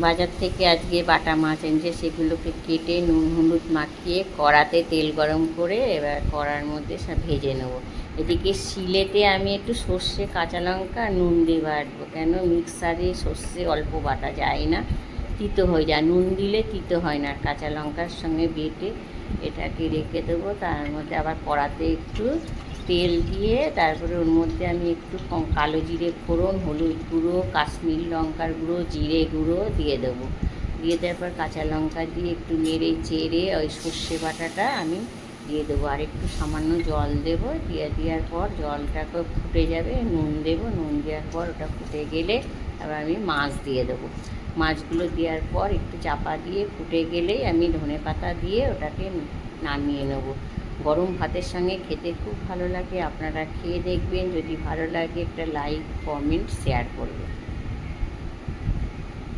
বাজার থেকে আজকে বাটা মাছ এনেছে, সেগুলোকে কেটে নুন, হলুদ মাখিয়ে কড়াতে তেল গরম করে এবার কড়ার মধ্যে সব ভেজে নেব। এদিকে শিলেতে আমি একটু সর্ষে, কাঁচা লঙ্কা, নুন দিয়ে বাটবো। কেন? মিক্সারে সর্ষে অল্প বাটা যায় না, তিতো হয়ে যায়। নুন দিলে তিতো হয় না কাঁচা লঙ্কার সঙ্গে বেটে এটাকে রেখে দেবো। তার মধ্যে আবার কড়াতে একটু তেল দিয়ে তারপরে ওর মধ্যে আমি একটু কালো জিরে ফোড়ন, হলুদ গুঁড়ো, কাশ্মীর লঙ্কার গুঁড়ো, জিরে গুঁড়ো দিয়ে দেবো। দিয়ে দেওয়ার পর কাঁচা লঙ্কা দিয়ে একটু নেড়ে চেড়ে ওই সর্ষে বাটাটা আমি দিয়ে দেবো। আর একটু সামান্য জল দেবো। দিয়ে দেওয়ার পর জলটাকে ফুটে যাবে, নুন দেবো। নুন দেওয়ার পর ওটা ফুটে গেলে তারপর আমি মাছ দিয়ে দেবো। মাছগুলো দেওয়ার পর একটু চাপা দিয়ে ফুটে গেলেই আমি ধনে পাতা দিয়ে ওটাকে নামিয়ে নেব। গরম ভাতের সঙ্গে খেতে খুব ভালো লাগে। আপনারা খেয়ে দেখবেন, যদি ভালো লাগে একটা লাইক কমেন্ট শেয়ার করবেন।